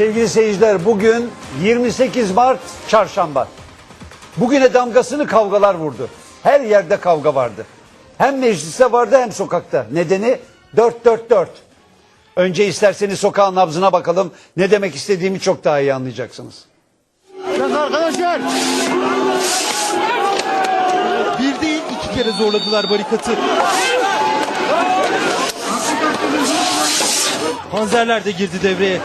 Sevgili seyirciler bugün 28 Mart Çarşamba. Bugüne damgasını kavgalar vurdu. Her yerde kavga vardı. Hem mecliste vardı hem sokakta. Nedeni 444. Önce isterseniz sokağın nabzına bakalım. Ne demek istediğimi çok daha iyi anlayacaksınız. Biraz arkadaşlar. Bir değil iki kere zorladılar barikatı. Panzerler de girdi devreye.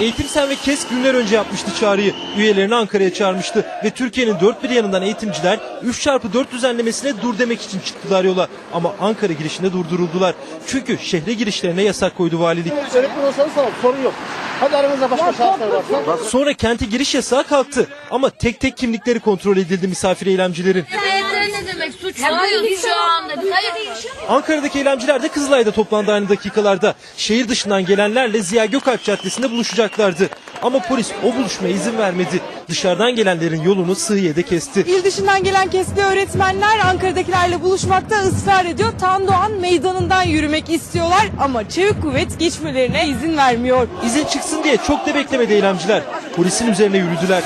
Eğitim Sen ve KESK günler önce yapmıştı çağrıyı. Üyelerini Ankara'ya çağırmıştı ve Türkiye'nin dört bir yanından eğitimciler 3x4 düzenlemesine dur demek için çıktılar yola. Ama Ankara girişinde durduruldular. Çünkü şehre girişlerine yasak koydu valilik. Öğretmen olsanız tamam sorun yok. Hadi aranızda başka şahıslar varsa. Sonra kente giriş yasağı kalktı. Ama tek tek kimlikleri kontrol edildi misafir eylemcilerin. Eğitim ne demek? Suçluyuz şu anda. Hayır. Ankara'daki eylemciler de Kızılay'da toplandı aynı dakikalarda. Şehir dışından gelenlerle Ziya Gökalp Caddesi'nde buluşacaklardı. Ama polis o buluşmaya izin vermedi. Dışarıdan gelenlerin yolunu Sığıye'de kesti. İl dışından gelen kesli öğretmenler Ankara'dakilerle buluşmakta ısrar ediyor. Tandoğan meydanından yürümek istiyorlar ama çevik kuvvet geçmelerine izin vermiyor. İzin çıksın diye çok da beklemedi eylemciler. Polisin üzerine yürüdüler.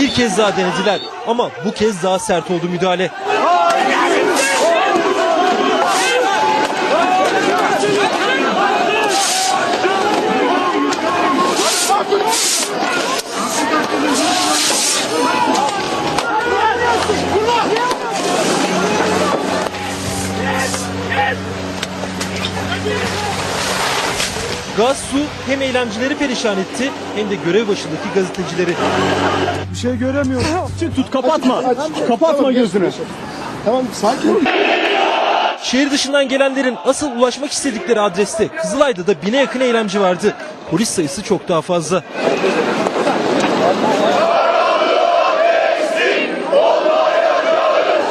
Bir kez daha denediler ama bu kez daha sert oldu müdahale. Gaz, su hem eylemcileri perişan etti hem de görev başındaki gazetecileri. Bir şey göremiyorum. Tut kapatma. Kapatma gözünü. Tamam sakin ol. Şehir dışından gelenlerin asıl ulaşmak istedikleri adreste Kızılay'da da bine yakın eylemci vardı. Polis sayısı çok daha fazla.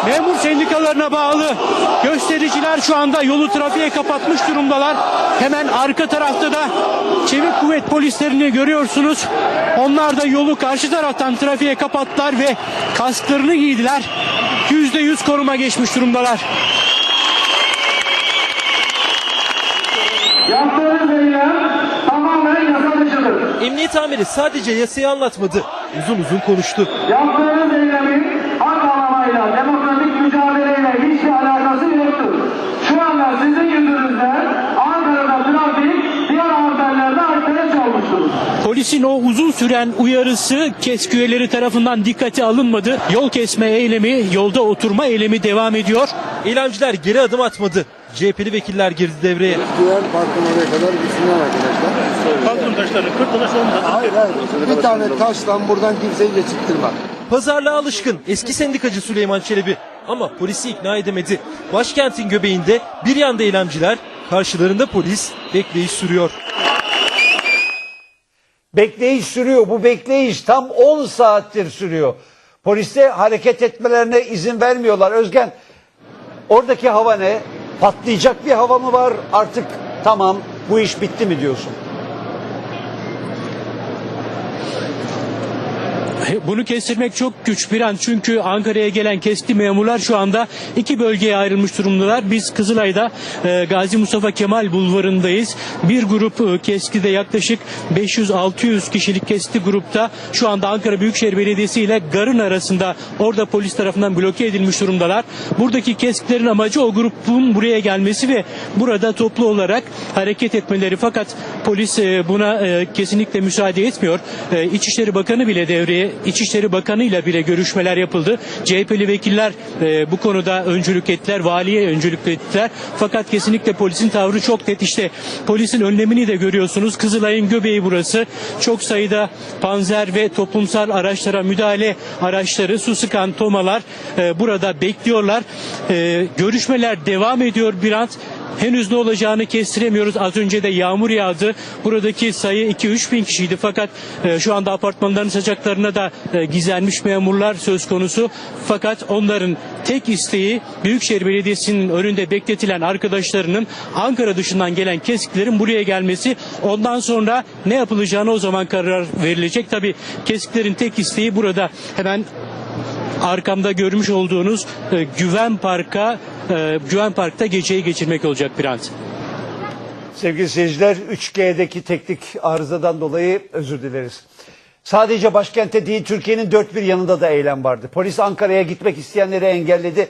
Memur sendikalarına bağlı göstericiler şu anda yolu trafiğe kapatmış durumdalar. Hemen arka tarafta da çevik kuvvet polislerini görüyorsunuz. Onlar da yolu karşı taraftan trafiğe kapattılar ve kasklarını giydiler. Yüzde yüz koruma geçmiş durumdalar. Yaptığınız eylem tamamen yasa dışıdır. Emniyet amiri sadece yasayı anlatmadı. Uzun uzun konuştu. Yaptığınız eylemin Polisin o uzun süren uyarısı KESK üyeleri tarafından dikkate alınmadı. Yol kesme eylemi, yolda oturma eylemi devam ediyor. Eylemciler geri adım atmadı. CHP'li vekiller girdi devreye. Güven parkın oraya kadar gitsinler arkadaşlar. Kalkın taşları, kırtılaş olmadan. Hayır hayır. Bir tane taşla buradan kimseyi geçirttirme. Pazarlığa alışkın eski sendikacı Süleyman Çelebi ama polisi ikna edemedi. Başkentin göbeğinde bir yanda eylemciler, karşılarında polis bekleyiş sürüyor. Bekleyiş sürüyor. Bu bekleyiş tam 10 saattir sürüyor. Poliste hareket etmelerine izin vermiyorlar. Özgen oradaki hava ne? Patlayacak bir hava mı var? Artık tamam bu iş bitti mi diyorsun? Bunu kestirmek çok güç bir an çünkü Ankara'ya gelen kesti memurlar şu anda iki bölgeye ayrılmış durumdalar. Biz Kızılay'da e, Gazi Mustafa Kemal Bulvarı'ndayız. Bir grup e, keskide yaklaşık 500-600 kişilik kesti grupta şu anda Ankara Büyükşehir Belediyesi ile Garın arasında orada polis tarafından bloke edilmiş durumdalar. Buradaki keskilerin amacı o grubun buraya gelmesi ve burada toplu olarak hareket etmeleri fakat polis e, buna e, kesinlikle müsaade etmiyor. E, İçişleri Bakanı bile devreye İçişleri Bakanı ile bile görüşmeler yapıldı. CHP'li vekiller e, bu konuda öncülük ettiler, valiye öncülük ettiler. Fakat kesinlikle polisin tavrı çok net. İşte polisin önlemini de görüyorsunuz. Kızılay'ın göbeği burası. Çok sayıda panzer ve toplumsal araçlara müdahale araçları, su sıkan tomalar e, burada bekliyorlar. E, görüşmeler devam ediyor bir an. Henüz ne olacağını kestiremiyoruz. Az önce de yağmur yağdı. Buradaki sayı 2-3 bin kişiydi fakat e, şu anda apartmanların sıcaklarına da e, gizlenmiş memurlar söz konusu. Fakat onların tek isteği Büyükşehir Belediyesi'nin önünde bekletilen arkadaşlarının Ankara dışından gelen kesiklerin buraya gelmesi. Ondan sonra ne yapılacağını o zaman karar verilecek. Tabii kesiklerin tek isteği burada hemen arkamda görmüş olduğunuz e, Güven Park'a e, Güven Park'ta geceyi geçirmek olacak Birant. Sevgili seyirciler 3G'deki teknik arızadan dolayı özür dileriz. Sadece başkente değil Türkiye'nin dört bir yanında da eylem vardı. Polis Ankara'ya gitmek isteyenleri engelledi.